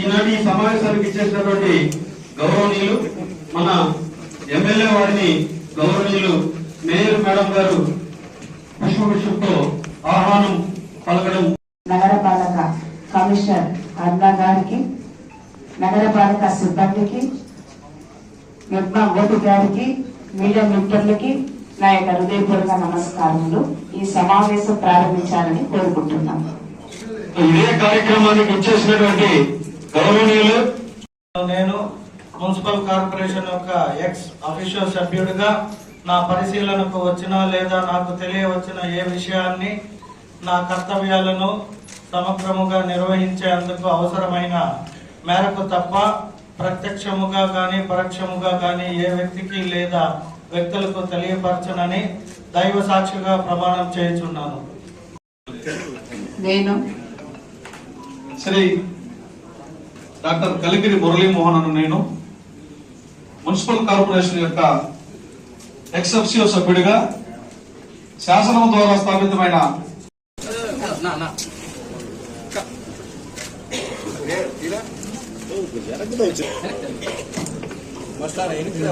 ఈనాటి సమావేశానికి ఇచ్చేసినటువంటి గౌరవనీయులు మన ఎమ్మెల్యే వారిని గౌరవనీయులు మేయర్ మేడం గారు పుష్పభిషంతో ఆహ్వానం పలకడం. నగరపాలక కమిషనర్ అరుణ గారికి నగరపాలక సిబ్బందికి మెగ్మా గోపి గారికి మీడియా మిత్రులకి నా యొక్క హృదయపూర్వక నమస్కారములు. ఈ సమావేశం ప్రారంభించాలని కోరుకుంటున్నాను. ఇదే కార్యక్రమానికి ఇచ్చేసినటువంటి గౌరవనీయులు. నేను మున్సిపల్ కార్పొరేషన్ యొక్క ఎక్స్ అఫీషియల్ సభ్యుడిగా నా పరిశీలనకు వచ్చిన లేదా నాకు తెలియవచ్చిన ఏ విషయాన్ని నా కర్తవ్యాలను సమగ్రముగా నిర్వహించేందుకు అవసరమైన మేరకు తప్ప ప్రత్యక్షముగా గాని పరోక్షముగా గాని ఏ వ్యక్తికి లేదా వ్యక్తులకు తెలియపరచనని దైవ సాక్షిగా ప్రమాణం చేయుచున్నాను. నేను శ్రీ డాక్టర్ కలిగిరి మురళీమోహన్ అను నేను మున్సిపల్ కార్పొరేషన్ యొక్క ఎక్సెప్సియో సభ్యుడిగా శాసనం ద్వారా స్థాపితమైన మస్తాన్ ఎనిమిది